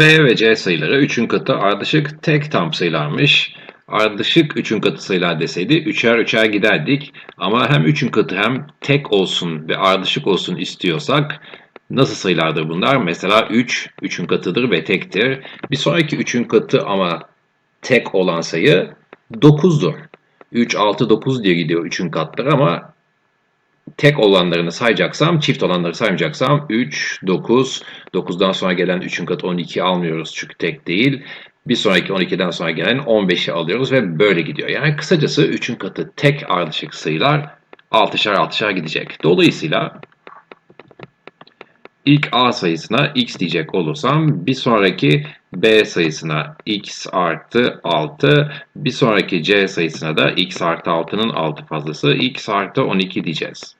B ve C sayıları 3'ün katı ardışık tek tam sayılarmış. Ardışık 3'ün katı sayılar deseydi 3'er 3'er giderdik. Ama hem 3'ün katı hem tek olsun ve ardışık olsun istiyorsak nasıl sayılardır bunlar? Mesela 3, 3'ün katıdır ve tektir. Bir sonraki 3'ün katı ama tek olan sayı 9'dur. 3, 6, 9 diye gidiyor 3'ün katları ama tek olanlarını sayacaksam, çift olanları saymayacaksam 3, 9, 9'dan sonra gelen 3'ün katı 12 almıyoruz çünkü tek değil. Bir sonraki 12'den sonra gelen 15'i alıyoruz ve böyle gidiyor. Yani kısacası 3'ün katı tek ardışık sayılar 6'şar 6'şar gidecek. Dolayısıyla ilk A sayısına x diyecek olursam bir sonraki B sayısına x artı 6, bir sonraki C sayısına da x artı 6'nın 6 fazlası x artı 12 diyeceğiz.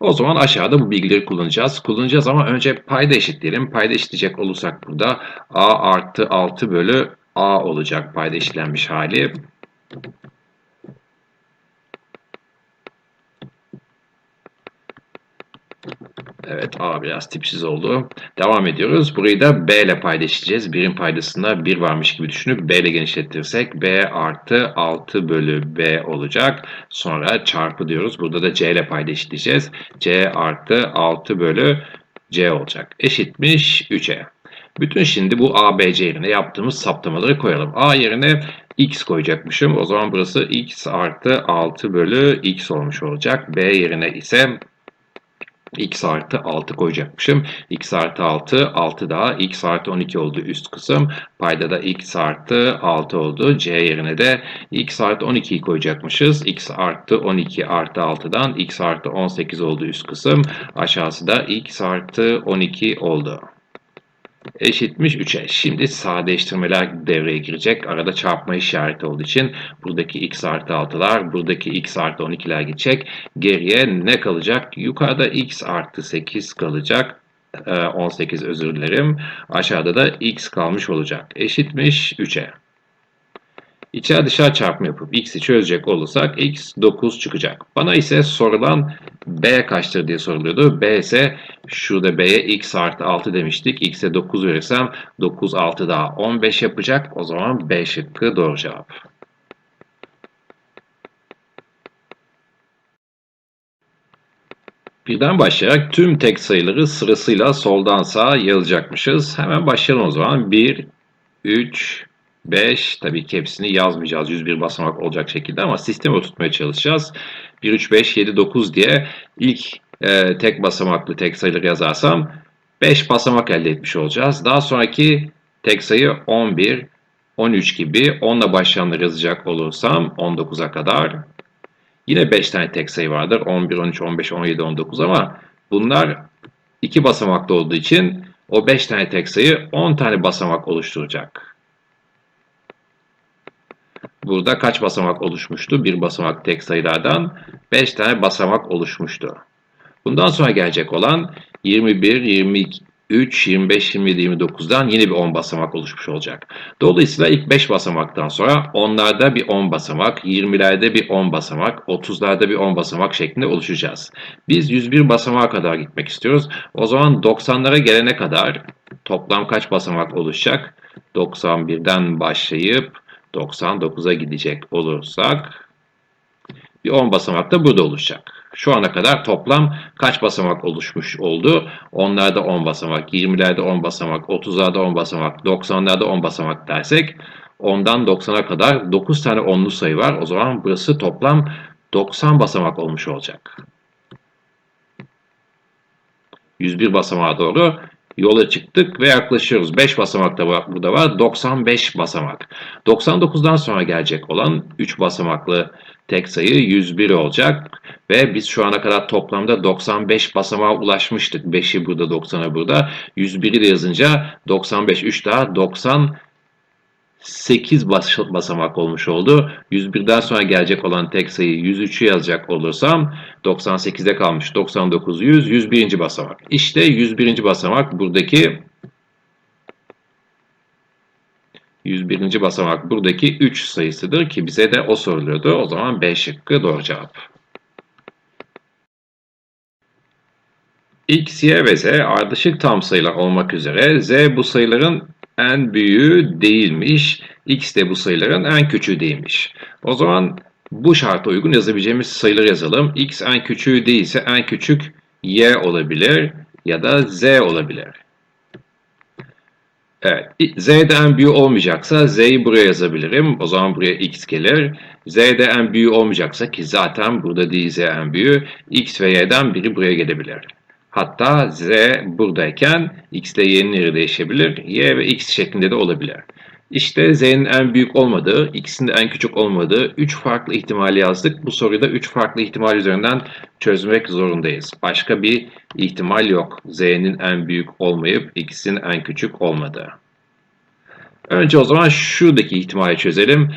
O zaman aşağıda bu bilgileri kullanacağız. Kullanacağız ama önce payda eşitleyelim. Payda eşitleyecek olursak burada a artı 6 bölü a olacak payda eşitlenmiş hali. Evet A biraz tipsiz oldu. Devam ediyoruz. Burayı da B ile paylaşacağız. Birin paydasında 1 varmış gibi düşünüp B ile genişletirsek B artı 6 bölü B olacak. Sonra çarpı diyoruz. Burada da C ile paylaşacağız. C artı 6 bölü C olacak. Eşitmiş 3'e. Bütün şimdi bu A, B, C yerine yaptığımız saptamaları koyalım. A yerine x koyacakmışım. O zaman burası x artı 6 bölü x olmuş olacak. B yerine ise x artı 6 koyacakmışım. x artı 6, 6 daha x artı 12 oldu üst kısım. Payda da x artı 6 oldu. C yerine de x artı 12'yi koyacakmışız. x artı 12 artı 6'dan x artı 18 oldu üst kısım. Aşağısı da x artı 12 oldu eşitmiş 3'e. Şimdi sadeleştirmeler devreye girecek. Arada çarpma işareti olduğu için buradaki x artı 6'lar, buradaki x artı 12'ler gidecek. Geriye ne kalacak? Yukarıda x artı 8 kalacak. 18 ee, özür dilerim. Aşağıda da x kalmış olacak. Eşitmiş 3'e. İçer dışarı çarpma yapıp x'i çözecek olursak x 9 çıkacak. Bana ise sorulan b kaçtır diye soruluyordu. b ise şurada b'ye x artı 6 demiştik. x'e 9 verirsem 9 6 daha 15 yapacak. O zaman b şıkkı doğru cevap. Birden başlayarak tüm tek sayıları sırasıyla soldan sağa yazacakmışız. Hemen başlayalım o zaman. 1, 3, 5 tabii ki hepsini yazmayacağız 101 basamak olacak şekilde ama sistemi oturtmaya çalışacağız. 1, 3, 5, 7, 9 diye ilk e, tek basamaklı tek sayıları yazarsam 5 basamak elde etmiş olacağız. Daha sonraki tek sayı 11, 13 gibi 10 ile başlayanları yazacak olursam 19'a kadar yine 5 tane tek sayı vardır. 11, 13, 15, 17, 19 ama bunlar 2 basamaklı olduğu için o 5 tane tek sayı 10 tane basamak oluşturacak. Burada kaç basamak oluşmuştu? Bir basamak tek sayılardan 5 tane basamak oluşmuştu. Bundan sonra gelecek olan 21, 22, 3, 25, 27, 29'dan yine bir 10 basamak oluşmuş olacak. Dolayısıyla ilk 5 basamaktan sonra 10'larda bir 10 basamak, 20'lerde bir 10 basamak, 30'larda bir 10 basamak şeklinde oluşacağız. Biz 101 basamağa kadar gitmek istiyoruz. O zaman 90'lara gelene kadar toplam kaç basamak oluşacak? 91'den başlayıp 99'a gidecek olursak bir 10 basamak da burada oluşacak. Şu ana kadar toplam kaç basamak oluşmuş oldu? Onlarda 10 basamak, 20'lerde 10 basamak, 30'larda 10 basamak, 90'larda 10 basamak dersek 10'dan 90'a kadar 9 tane onlu sayı var. O zaman burası toplam 90 basamak olmuş olacak. 101 basamağa doğru yola çıktık ve yaklaşıyoruz. 5 basamak da var, burada var. 95 basamak. 99'dan sonra gelecek olan 3 basamaklı tek sayı 101 olacak. Ve biz şu ana kadar toplamda 95 basamağa ulaşmıştık. 5'i burada 90'a burada. 101'i de yazınca 95 3 daha 90 8 bas basamak olmuş oldu. 101'den sonra gelecek olan tek sayı 103'ü yazacak olursam 98'de kalmış 99, 100, 101. basamak. İşte 101. basamak buradaki 101. basamak buradaki 3 sayısıdır ki bize de o soruluyordu. O zaman B şıkkı doğru cevap. X, Y ve Z ardışık tam sayılar olmak üzere Z bu sayıların en büyüğü değilmiş. X de bu sayıların en küçüğü değilmiş. O zaman bu şarta uygun yazabileceğimiz sayıları yazalım. X en küçüğü değilse en küçük Y olabilir ya da Z olabilir. Evet, Z'de en büyüğü olmayacaksa Z'yi buraya yazabilirim. O zaman buraya X gelir. Z'de en büyüğü olmayacaksa ki zaten burada değil Z en büyüğü. X ve Y'den biri buraya gelebilir. Hatta Z buradayken X ile Y'nin yeri değişebilir. Y ve X şeklinde de olabilir. İşte Z'nin en büyük olmadığı, X'in de en küçük olmadığı 3 farklı ihtimali yazdık. Bu soruyu da 3 farklı ihtimal üzerinden çözmek zorundayız. Başka bir ihtimal yok. Z'nin en büyük olmayıp X'in en küçük olmadığı. Önce o zaman şuradaki ihtimali çözelim.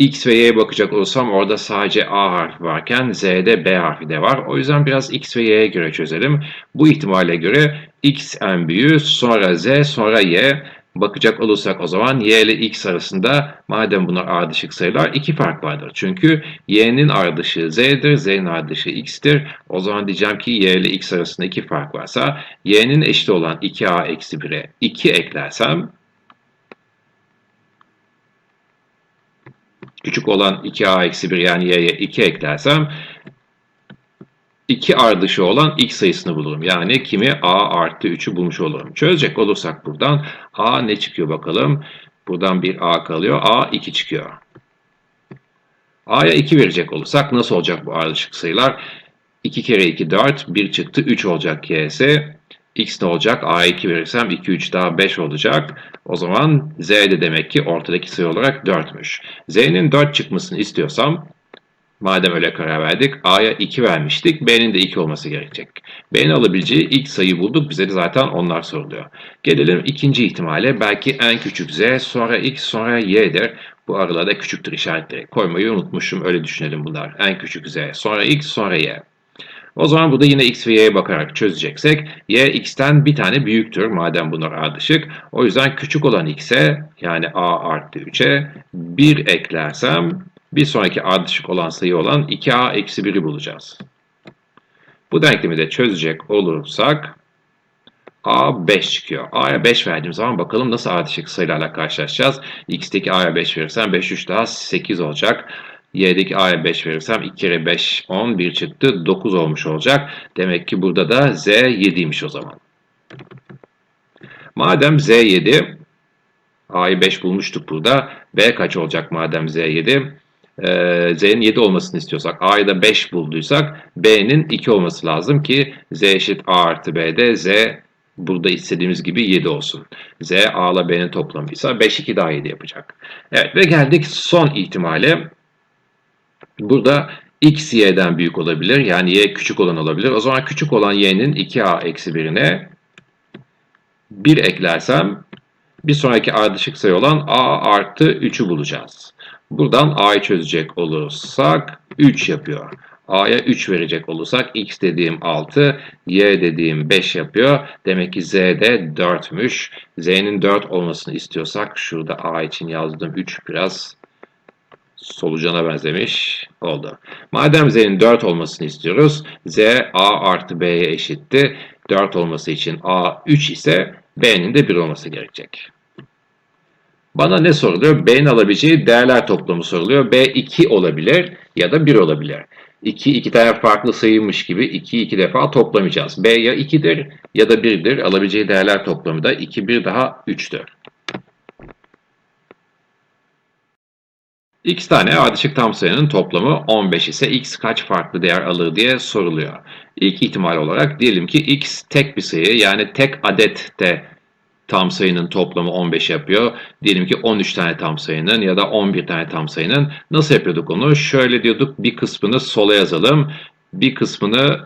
X ve Y'ye bakacak olursam orada sadece A harfi varken Z'de B harfi de var. O yüzden biraz X ve Y'ye göre çözelim. Bu ihtimale göre X en büyüğü, sonra Z, sonra Y. Bakacak olursak o zaman y ile x arasında madem bunlar ardışık sayılar iki fark vardır. Çünkü y'nin ardışığı z'dir, z'nin ardışığı x'tir. O zaman diyeceğim ki y ile x arasında iki fark varsa y'nin eşit olan 2a eksi 1'e 2 eklersem küçük olan 2a eksi 1 yani y'ye 2 eklersem 2 ardışı olan x sayısını bulurum. Yani kimi a artı 3'ü bulmuş olurum. Çözecek olursak buradan a ne çıkıyor bakalım. Buradan bir a kalıyor. a 2 çıkıyor. a'ya 2 verecek olursak nasıl olacak bu ardışık sayılar? 2 kere 2 4, 1 çıktı 3 olacak y'si. X ne olacak? a'ya 2 verirsem 2, 3 daha 5 olacak. O zaman z de demek ki ortadaki sayı olarak 4'müş. z'nin 4 çıkmasını istiyorsam Madem öyle karar verdik A'ya 2 vermiştik. B'nin de 2 olması gerekecek. B'nin alabileceği ilk sayı bulduk. Bize de zaten onlar soruluyor. Gelelim ikinci ihtimale. Belki en küçük Z, sonra X, sonra Y'dir. Bu aralarda küçüktür işaretleri. Koymayı unutmuşum. Öyle düşünelim bunlar. En küçük Z, sonra X, sonra Y. O zaman burada yine x ve y'ye bakarak çözeceksek y x'ten bir tane büyüktür madem bunlar ardışık. O yüzden küçük olan x'e yani a artı 3'e 1 eklersem bir sonraki ardışık olan sayı olan 2a eksi 1'i bulacağız. Bu denklemi de çözecek olursak a 5 çıkıyor. a'ya 5 verdiğim zaman bakalım nasıl ardışık sayılarla karşılaşacağız. x'teki a'ya 5 verirsem 5 3 daha 8 olacak. Y'deki a'ya 5 verirsem 2 kere 5 10 1 çıktı 9 olmuş olacak. Demek ki burada da z 7'ymiş o zaman. Madem z 7 a'yı 5 bulmuştuk burada. b kaç olacak madem z 7? e, z'nin 7 olmasını istiyorsak, a'yı da 5 bulduysak b'nin 2 olması lazım ki z eşit a artı b'de z burada istediğimiz gibi 7 olsun. z a ile b'nin toplamıysa 5 2 daha 7 yapacak. Evet ve geldik son ihtimale. Burada x y'den büyük olabilir. Yani y küçük olan olabilir. O zaman küçük olan y'nin 2a eksi 1'ine 1 eklersem bir sonraki ardışık sayı olan a artı 3'ü bulacağız. Buradan a'yı çözecek olursak 3 yapıyor. a'ya 3 verecek olursak x dediğim 6, y dediğim 5 yapıyor. Demek ki z de 4'müş. z'nin 4 olmasını istiyorsak şurada a için yazdığım 3 biraz solucana benzemiş oldu. Madem z'nin 4 olmasını istiyoruz, z a artı b'ye eşitti. 4 olması için a 3 ise b'nin de 1 olması gerekecek. Bana ne soruluyor? B'nin alabileceği değerler toplamı soruluyor. B 2 olabilir ya da 1 olabilir. 2 iki tane farklı sayıymış gibi 2 iki defa toplamayacağız. B ya 2'dir ya da 1'dir. Alabileceği değerler toplamı da 2 1 daha 3'tür. X tane ardışık tam sayının toplamı 15 ise x kaç farklı değer alır diye soruluyor. İlk ihtimal olarak diyelim ki x tek bir sayı yani tek adette tam sayının toplamı 15 yapıyor. Diyelim ki 13 tane tam sayının ya da 11 tane tam sayının. Nasıl yapıyorduk onu? Şöyle diyorduk bir kısmını sola yazalım. Bir kısmını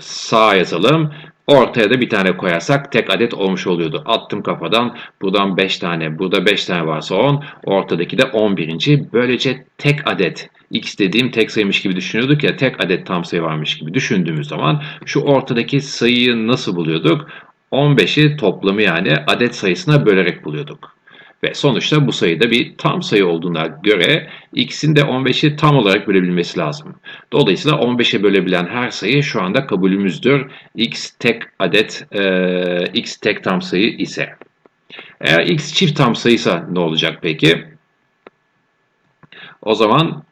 sağa yazalım. Ortaya da bir tane koyarsak tek adet olmuş oluyordu. Attım kafadan. Buradan 5 tane. Burada 5 tane varsa 10. Ortadaki de 11. Böylece tek adet x dediğim tek sayıymış gibi düşünüyorduk ya tek adet tam sayı varmış gibi düşündüğümüz zaman şu ortadaki sayıyı nasıl buluyorduk? 15'i toplamı yani adet sayısına bölerek buluyorduk. Ve sonuçta bu sayıda bir tam sayı olduğuna göre x'in de 15'i tam olarak bölebilmesi lazım. Dolayısıyla 15'e bölebilen her sayı şu anda kabulümüzdür. x tek adet, e, x tek tam sayı ise. Eğer x çift tam sayıysa ne olacak peki? O zaman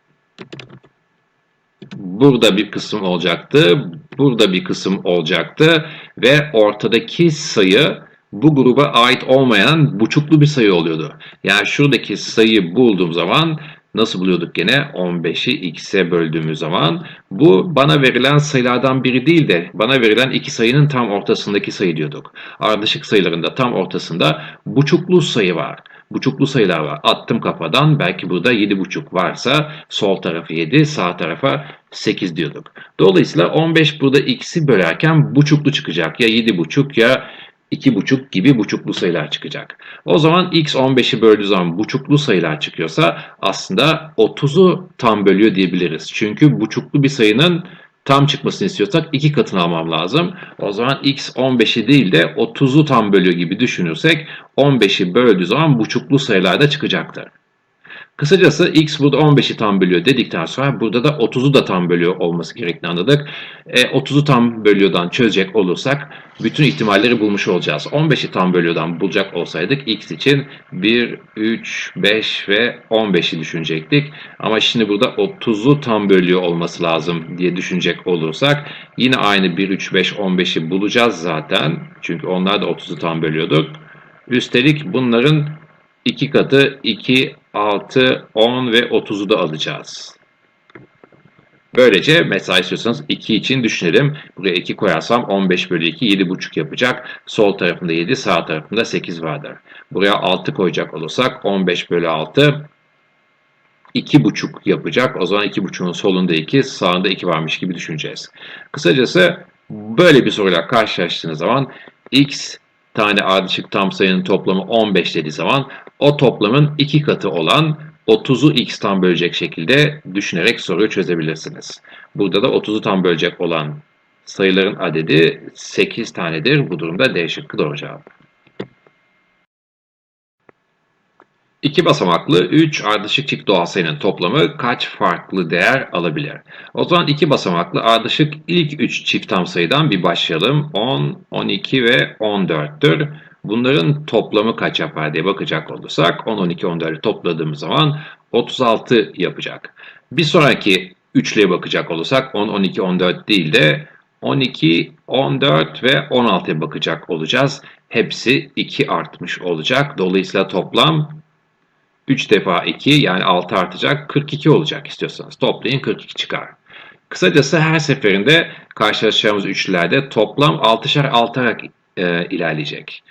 burada bir kısım olacaktı, burada bir kısım olacaktı ve ortadaki sayı bu gruba ait olmayan buçuklu bir sayı oluyordu. Yani şuradaki sayıyı bulduğum zaman nasıl buluyorduk gene? 15'i x'e böldüğümüz zaman bu bana verilen sayılardan biri değil de bana verilen iki sayının tam ortasındaki sayı diyorduk. Ardışık sayılarında tam ortasında buçuklu sayı var. Buçuklu sayılar var. Attım kafadan belki burada 7,5 varsa sol tarafı 7 sağ tarafa 8 diyorduk. Dolayısıyla 15 burada x'i bölerken buçuklu çıkacak. Ya 7,5 ya 2,5 gibi buçuklu sayılar çıkacak. O zaman x 15'i böldüğü zaman buçuklu sayılar çıkıyorsa aslında 30'u tam bölüyor diyebiliriz. Çünkü buçuklu bir sayının tam çıkmasını istiyorsak iki katını almam lazım. O zaman x 15'i değil de 30'u tam bölüyor gibi düşünürsek 15'i böldüğü zaman buçuklu sayılar da çıkacaktır. Kısacası x burada 15'i tam bölüyor dedikten sonra burada da 30'u da tam bölüyor olması gerektiğini anladık. E, 30'u tam bölüyordan çözecek olursak bütün ihtimalleri bulmuş olacağız. 15'i tam bölüyordan bulacak olsaydık x için 1, 3, 5 ve 15'i düşünecektik. Ama şimdi burada 30'u tam bölüyor olması lazım diye düşünecek olursak yine aynı 1, 3, 5, 15'i bulacağız zaten. Çünkü onlar da 30'u tam bölüyorduk. Üstelik bunların iki katı 2, 6, 10 ve 30'u da alacağız. Böylece mesela istiyorsanız 2 için düşünelim. Buraya 2 koyarsam 15 bölü 2 7,5 yapacak. Sol tarafında 7 sağ tarafında 8 vardır. Buraya 6 koyacak olursak 15 bölü 6 2,5 yapacak. O zaman 2,5'un solunda 2 sağında 2 varmış gibi düşüneceğiz. Kısacası böyle bir soruyla karşılaştığınız zaman x tane ardışık tam sayının toplamı 15 dediği zaman o toplamın iki katı olan 30'u x tam bölecek şekilde düşünerek soruyu çözebilirsiniz. Burada da 30'u tam bölecek olan sayıların adedi 8 tanedir. Bu durumda D şıkkı doğru cevap. İki basamaklı 3 ardışık çift doğal sayının toplamı kaç farklı değer alabilir? O zaman iki basamaklı ardışık ilk 3 çift tam sayıdan bir başlayalım. 10, 12 ve 14'tür. Bunların toplamı kaç yapar diye bakacak olursak 10, 12, 14'ü topladığımız zaman 36 yapacak. Bir sonraki üçlüye bakacak olursak 10, 12, 14 değil de 12, 14 ve 16'ya bakacak olacağız. Hepsi 2 artmış olacak. Dolayısıyla toplam 3 defa 2 yani 6 artacak 42 olacak istiyorsanız. Toplayın 42 çıkar. Kısacası her seferinde karşılaşacağımız üçlülerde toplam 6'şar 6'arak e, ilerleyecek.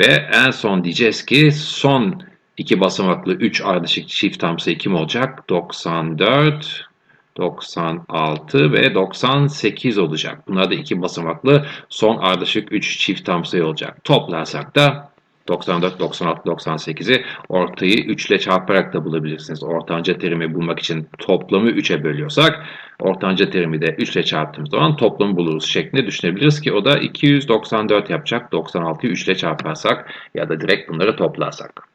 Ve en son diyeceğiz ki son iki basamaklı 3 ardışık çift tam sayı kim olacak? 94, 96 ve 98 olacak. Bunlar da iki basamaklı son ardışık 3 çift tam sayı olacak. Toplarsak da 94, 96, 98'i ortayı 3 ile çarparak da bulabilirsiniz. Ortanca terimi bulmak için toplamı 3'e bölüyorsak ortanca terimi de 3 ile çarptığımız zaman toplamı buluruz şeklinde düşünebiliriz ki o da 294 yapacak. 96'yı 3 ile çarparsak ya da direkt bunları toplarsak.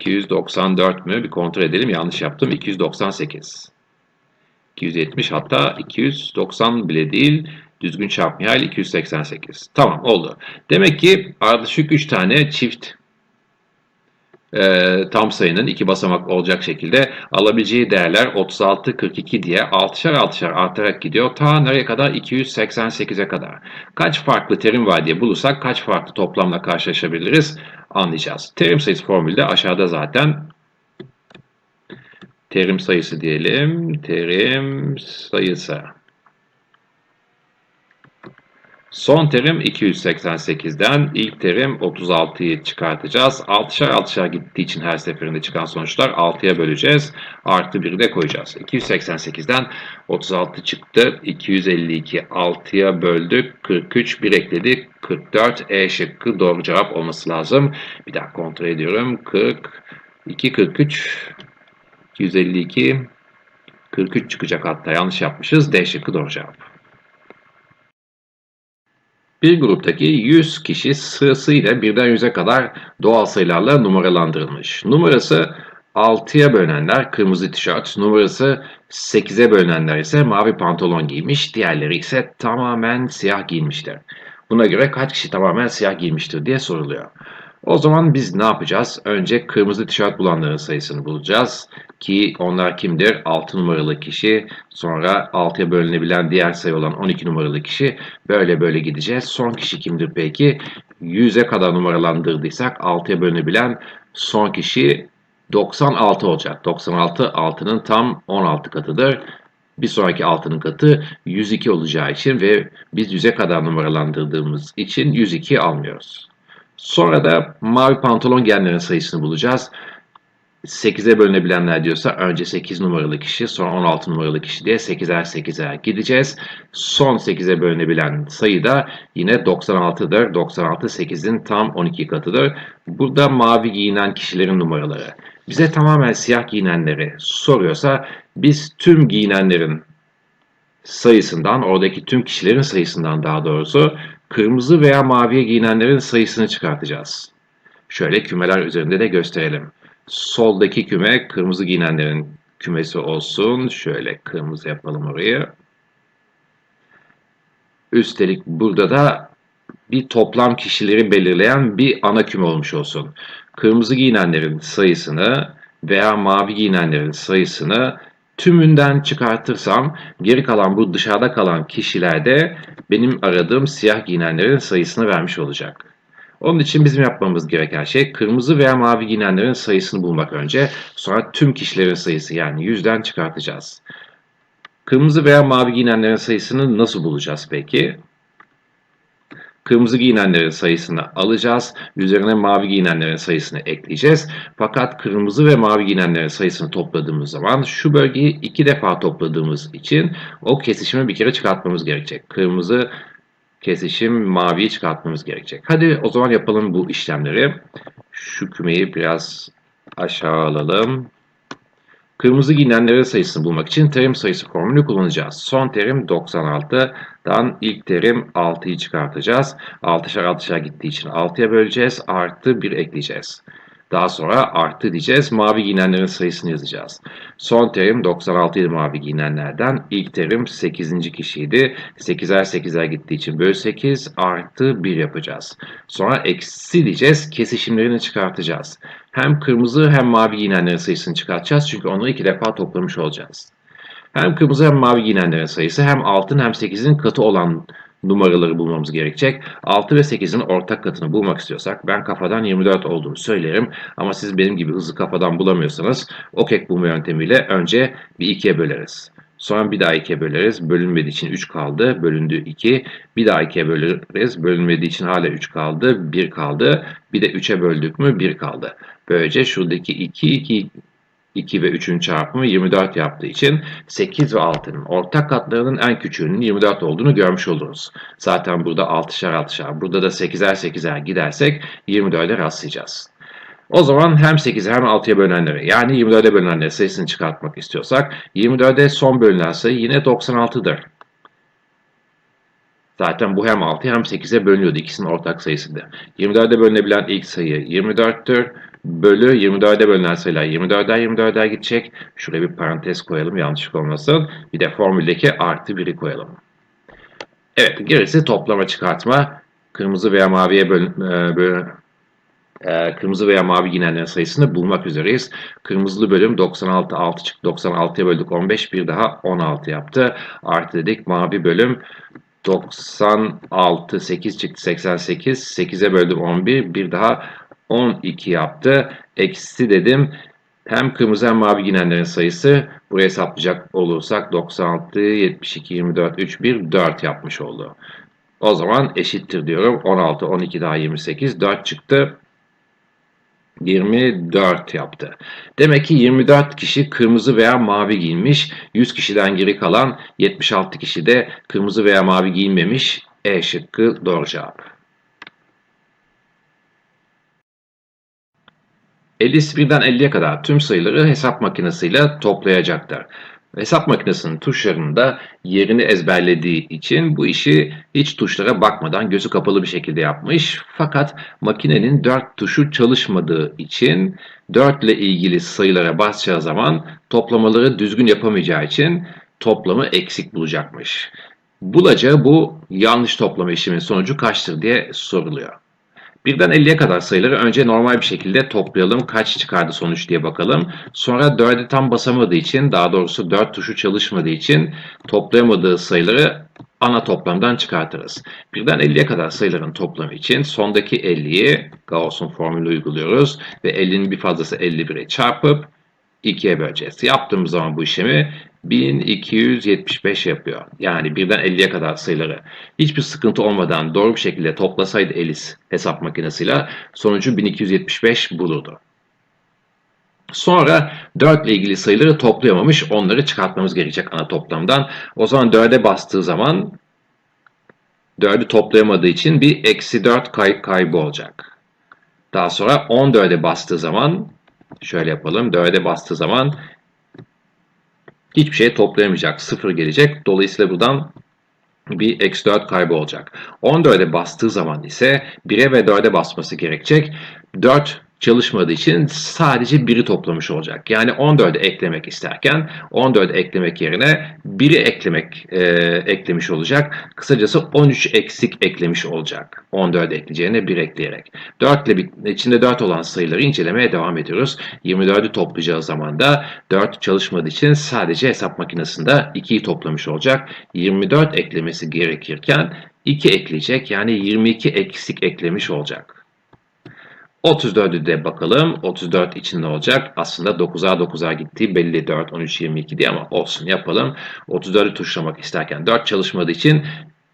294 mü? Bir kontrol edelim. Yanlış yaptım. 298. 270 hatta 290 bile değil. Düzgün çarpma hal 288. Tamam oldu. Demek ki ardışık 3 tane çift e, tam sayının iki basamak olacak şekilde alabileceği değerler 36, 42 diye 6'şar 6'şar artarak gidiyor. Ta nereye kadar? 288'e kadar. Kaç farklı terim var diye bulursak kaç farklı toplamla karşılaşabiliriz anlayacağız. Terim sayısı formülde aşağıda zaten terim sayısı diyelim. Terim sayısı. Son terim 288'den ilk terim 36'yı çıkartacağız. 6'şar 6'şar gittiği için her seferinde çıkan sonuçlar 6'ya böleceğiz. Artı 1'i de koyacağız. 288'den 36 çıktı. 252 6'ya böldük. 43 1 ekledik. 44 E şıkkı doğru cevap olması lazım. Bir daha kontrol ediyorum. 42 43 252 43 çıkacak hatta yanlış yapmışız. D şıkkı doğru cevap. Bir gruptaki 100 kişi sırasıyla birden 100'e kadar doğal sayılarla numaralandırılmış. Numarası 6'ya bölünenler kırmızı tişört, numarası 8'e bölünenler ise mavi pantolon giymiş, diğerleri ise tamamen siyah giymiştir. Buna göre kaç kişi tamamen siyah giymiştir diye soruluyor. O zaman biz ne yapacağız? Önce kırmızı tişört bulanların sayısını bulacağız. Ki onlar kimdir? 6 numaralı kişi, sonra 6'ya bölünebilen diğer sayı olan 12 numaralı kişi. Böyle böyle gideceğiz. Son kişi kimdir peki? 100'e kadar numaralandırdıysak 6'ya bölünebilen son kişi 96 olacak. 96 6'nın tam 16 katıdır. Bir sonraki 6'nın katı 102 olacağı için ve biz 100'e kadar numaralandırdığımız için 102 almıyoruz. Sonra da mavi pantolon genlerin sayısını bulacağız. 8'e bölünebilenler diyorsa önce 8 numaralı kişi sonra 16 numaralı kişi diye 8'er 8'er gideceğiz. Son 8'e bölünebilen sayı da yine 96'dır. 96 8'in tam 12 katıdır. Burada mavi giyinen kişilerin numaraları. Bize tamamen siyah giyinenleri soruyorsa biz tüm giyinenlerin sayısından, oradaki tüm kişilerin sayısından daha doğrusu kırmızı veya maviye giyinenlerin sayısını çıkartacağız. Şöyle kümeler üzerinde de gösterelim. Soldaki küme kırmızı giyinenlerin kümesi olsun. Şöyle kırmızı yapalım orayı. Üstelik burada da bir toplam kişileri belirleyen bir ana küme olmuş olsun. Kırmızı giyinenlerin sayısını veya mavi giyinenlerin sayısını tümünden çıkartırsam geri kalan bu dışarıda kalan kişilerde benim aradığım siyah giyinenlerin sayısını vermiş olacak. Onun için bizim yapmamız gereken şey kırmızı veya mavi giyinenlerin sayısını bulmak önce. Sonra tüm kişilerin sayısı yani yüzden çıkartacağız. Kırmızı veya mavi giyinenlerin sayısını nasıl bulacağız peki? Kırmızı giyinenlerin sayısını alacağız. Üzerine mavi giyinenlerin sayısını ekleyeceğiz. Fakat kırmızı ve mavi giyinenlerin sayısını topladığımız zaman şu bölgeyi iki defa topladığımız için o kesişimi bir kere çıkartmamız gerekecek. Kırmızı kesişim maviyi çıkartmamız gerekecek. Hadi o zaman yapalım bu işlemleri. Şu kümeyi biraz aşağı alalım. Kırmızı giyinenlerin sayısını bulmak için terim sayısı formülü kullanacağız. Son terim 96'dan ilk terim 6'yı çıkartacağız. 6'şar 6'şar gittiği için 6'ya böleceğiz. Artı 1 ekleyeceğiz. Daha sonra artı diyeceğiz. Mavi giyinenlerin sayısını yazacağız. Son terim 96 idi mavi giyinenlerden. İlk terim 8. kişiydi. 8'er 8'er gittiği için bölü 8 artı 1 yapacağız. Sonra eksi diyeceğiz. Kesişimlerini çıkartacağız. Hem kırmızı hem mavi giyinenlerin sayısını çıkartacağız. Çünkü onları iki defa toplamış olacağız. Hem kırmızı hem mavi giyinenlerin sayısı hem 6'ın hem 8'in katı olan numaraları bulmamız gerekecek. 6 ve 8'in ortak katını bulmak istiyorsak ben kafadan 24 olduğunu söylerim. Ama siz benim gibi hızlı kafadan bulamıyorsanız okek bulma yöntemiyle önce bir 2'ye böleriz. Sonra bir daha 2'ye böleriz. Bölünmediği için 3 kaldı. Bölündü 2. Bir daha 2'ye böleriz. Bölünmediği için hala 3 kaldı. 1 kaldı. Bir de 3'e böldük mü 1 kaldı. Böylece şuradaki 2, 2, 2 ve 3'ün çarpımı 24 yaptığı için 8 ve 6'nın ortak katlarının en küçüğünün 24 olduğunu görmüş oluruz. Zaten burada 6'şar 6'şar, burada da 8'er 8'er gidersek 24'e rastlayacağız. O zaman hem 8'e hem 6'ya bölünenleri yani 24'e bölünenleri sayısını çıkartmak istiyorsak 24'e son bölünen sayı yine 96'dır. Zaten bu hem 6'ya hem 8'e bölünüyordu. ikisinin ortak sayısıydı. 24'e bölünebilen ilk sayı 24'tür bölü 24'e bölünen sayılar 24'er 24'er gidecek. Şuraya bir parantez koyalım yanlışlık olmasın. Bir de formüldeki artı 1'i koyalım. Evet gerisi toplama çıkartma. Kırmızı veya maviye böl, e, böl e, kırmızı veya mavi giyinenlerin sayısını bulmak üzereyiz. Kırmızılı bölüm 96 6 çıktı. 96'ya böldük 15 bir daha 16 yaptı. Artı dedik mavi bölüm 96 8 çıktı 88 8'e böldüm 11 bir daha 12 yaptı. Eksi dedim. Hem kırmızı hem mavi ginenlerin sayısı buraya hesaplayacak olursak 96, 72, 24, 3, 1, 4 yapmış oldu. O zaman eşittir diyorum. 16, 12 daha 28, 4 çıktı. 24 yaptı. Demek ki 24 kişi kırmızı veya mavi giyinmiş. 100 kişiden geri kalan 76 kişi de kırmızı veya mavi giyinmemiş. E şıkkı doğru cevap. 51'den 50'ye kadar tüm sayıları hesap makinesiyle toplayacaktır. Hesap makinesinin tuşlarında yerini ezberlediği için bu işi hiç tuşlara bakmadan gözü kapalı bir şekilde yapmış. Fakat makinenin 4 tuşu çalışmadığı için 4 ile ilgili sayılara basacağı zaman toplamaları düzgün yapamayacağı için toplamı eksik bulacakmış. Bulacağı bu yanlış toplama işleminin sonucu kaçtır diye soruluyor. Birden 50'ye kadar sayıları önce normal bir şekilde toplayalım. Kaç çıkardı sonuç diye bakalım. Sonra 4'e tam basamadığı için, daha doğrusu 4 tuşu çalışmadığı için toplayamadığı sayıları ana toplamdan çıkartırız. Birden 50'ye kadar sayıların toplamı için sondaki 50'yi Gauss'un formülü uyguluyoruz ve 50'nin bir fazlası 51'e çarpıp 2'ye böleceğiz. Yaptığımız zaman bu işlemi 1275 yapıyor. Yani birden 50'ye kadar sayıları hiçbir sıkıntı olmadan doğru bir şekilde toplasaydı Elis hesap makinesiyle sonucu 1275 bulurdu. Sonra 4 ile ilgili sayıları toplayamamış. Onları çıkartmamız gerekecek ana toplamdan. O zaman 4'e bastığı zaman 4'ü toplayamadığı için bir eksi 4 kay kaybı olacak. Daha sonra 14'e bastığı zaman şöyle yapalım. 4'e bastığı zaman hiçbir şey toplayamayacak. Sıfır gelecek. Dolayısıyla buradan bir eksi 4 kaybı olacak. 14'e bastığı zaman ise 1'e ve 4'e basması gerekecek. 4 çalışmadığı için sadece 1'i toplamış olacak. Yani 14'ü eklemek isterken 14'ü eklemek yerine 1'i eklemek e, eklemiş olacak. Kısacası 13 eksik eklemiş olacak. 14'ü ekleyeceğine 1 ekleyerek. 4 ile içinde 4 olan sayıları incelemeye devam ediyoruz. 24'ü toplayacağı zaman da 4 çalışmadığı için sadece hesap makinesinde 2'yi toplamış olacak. 24 eklemesi gerekirken 2 ekleyecek. Yani 22 eksik eklemiş olacak. 34'ü de bakalım. 34 içinde olacak. Aslında 9'a 9'a gittiği belli 4, 13, 22 diye ama olsun yapalım. 34'ü tuşlamak isterken 4 çalışmadığı için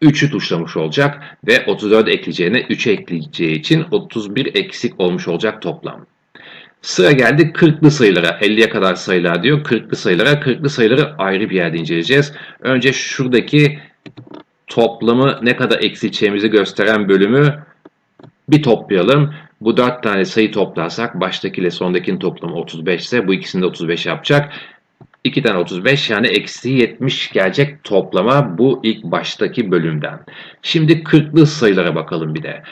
3'ü tuşlamış olacak ve 34 ekleyeceğine 3 ekleyeceği için 31 eksik olmuş olacak toplam. Sıra geldi 40'lı sayılara. 50'ye kadar sayılar diyor. 40'lı sayılara. 40'lı sayıları ayrı bir yerde inceleyeceğiz. Önce şuradaki toplamı ne kadar eksileceğimizi gösteren bölümü bir toplayalım. Bu 4 tane sayı toplarsak baştakiyle sondakinin toplamı 35 ise bu ikisini de 35 yapacak. 2 tane 35 yani eksi 70 gelecek toplama bu ilk baştaki bölümden. Şimdi 40'lı sayılara bakalım bir de.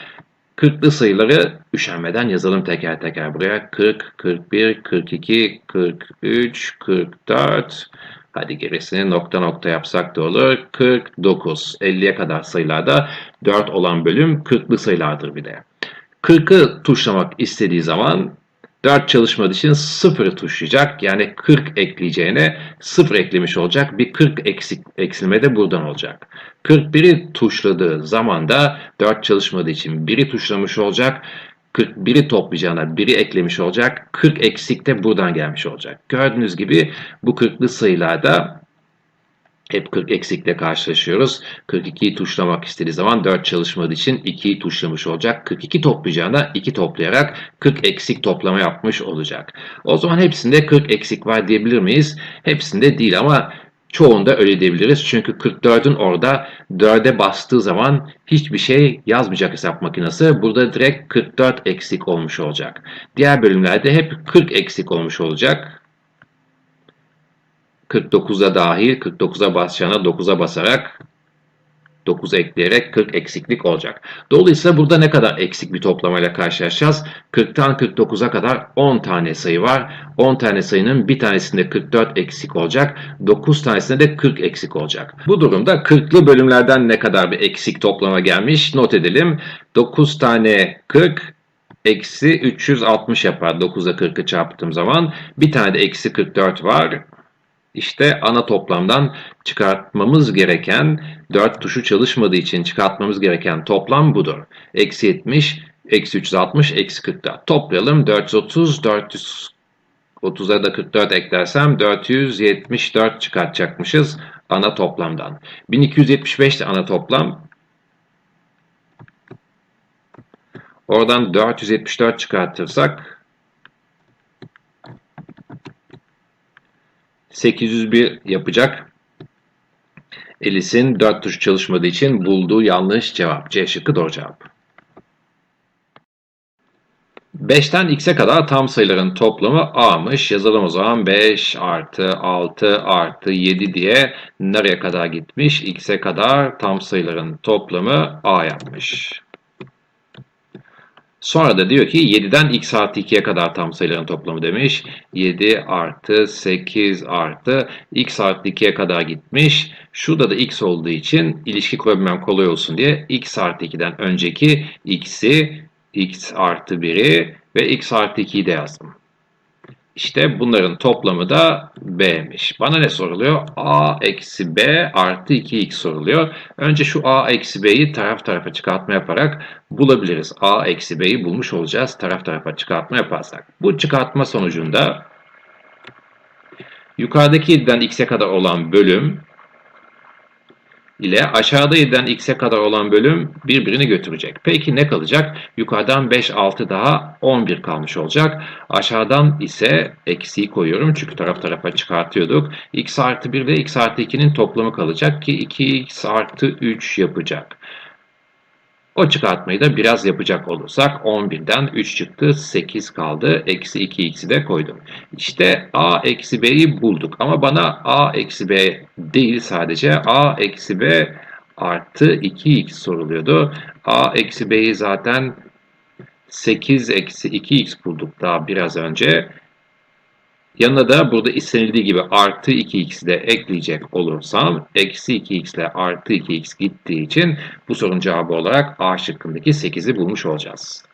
40'lı sayıları üşenmeden yazalım teker teker buraya. 40, 41, 42, 43, 44. Hadi gerisini nokta nokta yapsak da olur. 49. 50'ye kadar sayılarda 4 olan bölüm 40'lı sayılardır bir de. 40'ı tuşlamak istediği zaman 4 çalışmadığı için 0'ı tuşlayacak. Yani 40 ekleyeceğine 0 eklemiş olacak. Bir 40 eksik, eksilme de buradan olacak. 41'i tuşladığı zaman da 4 çalışmadığı için 1'i tuşlamış olacak. 41'i toplayacağına 1'i eklemiş olacak. 40 eksik de buradan gelmiş olacak. Gördüğünüz gibi bu 40'lı sayılarda hep 40 eksikle karşılaşıyoruz. 42'yi tuşlamak istediği zaman 4 çalışmadığı için 2'yi tuşlamış olacak. 42 toplayacağına 2 toplayarak 40 eksik toplama yapmış olacak. O zaman hepsinde 40 eksik var diyebilir miyiz? Hepsinde değil ama çoğunda öyle diyebiliriz. Çünkü 44'ün orada 4'e bastığı zaman hiçbir şey yazmayacak hesap makinesi. Burada direkt 44 eksik olmuş olacak. Diğer bölümlerde hep 40 eksik olmuş olacak. 49'a dahil 49'a basacağına 9'a basarak 9 ekleyerek 40 eksiklik olacak. Dolayısıyla burada ne kadar eksik bir toplamayla karşılaşacağız? 40'tan 49'a kadar 10 tane sayı var. 10 tane sayının bir tanesinde 44 eksik olacak. 9 tanesinde de 40 eksik olacak. Bu durumda 40'lı bölümlerden ne kadar bir eksik toplama gelmiş? Not edelim. 9 tane 40, eksi 360 yapar 9'a 40'ı çarptığım zaman. Bir tane de eksi 44 var. İşte ana toplamdan çıkartmamız gereken 4 tuşu çalışmadığı için çıkartmamız gereken toplam budur. Eksi 70, eksi 360, eksi 44. Toplayalım 430, 430'a da 44 eklersem 474 çıkartacakmışız ana toplamdan. 1275 de ana toplam. Oradan 474 çıkartırsak 801 yapacak. Elis'in 4 tuş çalışmadığı için bulduğu yanlış cevap. C şıkkı doğru cevap. 5'ten x'e kadar tam sayıların toplamı a'mış. Yazalım o zaman 5 artı 6 artı 7 diye nereye kadar gitmiş? x'e kadar tam sayıların toplamı a yapmış. Sonra da diyor ki 7'den x artı 2'ye kadar tam sayıların toplamı demiş. 7 artı 8 artı x artı 2'ye kadar gitmiş. Şurada da x olduğu için ilişki kurabilmem kolay olsun diye x artı 2'den önceki x'i x artı 1'i ve x artı 2'yi de yazdım. İşte bunların toplamı da b'miş. Bana ne soruluyor? a eksi b artı 2x soruluyor. Önce şu a eksi b'yi taraf tarafa çıkartma yaparak bulabiliriz. a eksi b'yi bulmuş olacağız taraf tarafa çıkartma yaparsak. Bu çıkartma sonucunda yukarıdaki 7'den x'e kadar olan bölüm ile aşağıda 7'den x'e kadar olan bölüm birbirini götürecek. Peki ne kalacak? Yukarıdan 5, 6 daha 11 kalmış olacak. Aşağıdan ise eksiği koyuyorum çünkü taraf tarafa çıkartıyorduk. x artı 1 ile x artı 2'nin toplamı kalacak ki 2x artı 3 yapacak. O çıkartmayı da biraz yapacak olursak 11'den 3 çıktı 8 kaldı. Eksi 2x'i de koydum. İşte a eksi b'yi bulduk. Ama bana a eksi b değil sadece a eksi b artı 2x soruluyordu. a eksi b'yi zaten 8 eksi 2x bulduk daha biraz önce. Yanına da burada istenildiği gibi artı 2x'i de ekleyecek olursam eksi 2x ile artı 2x gittiği için bu sorunun cevabı olarak A şıkkındaki 8'i bulmuş olacağız.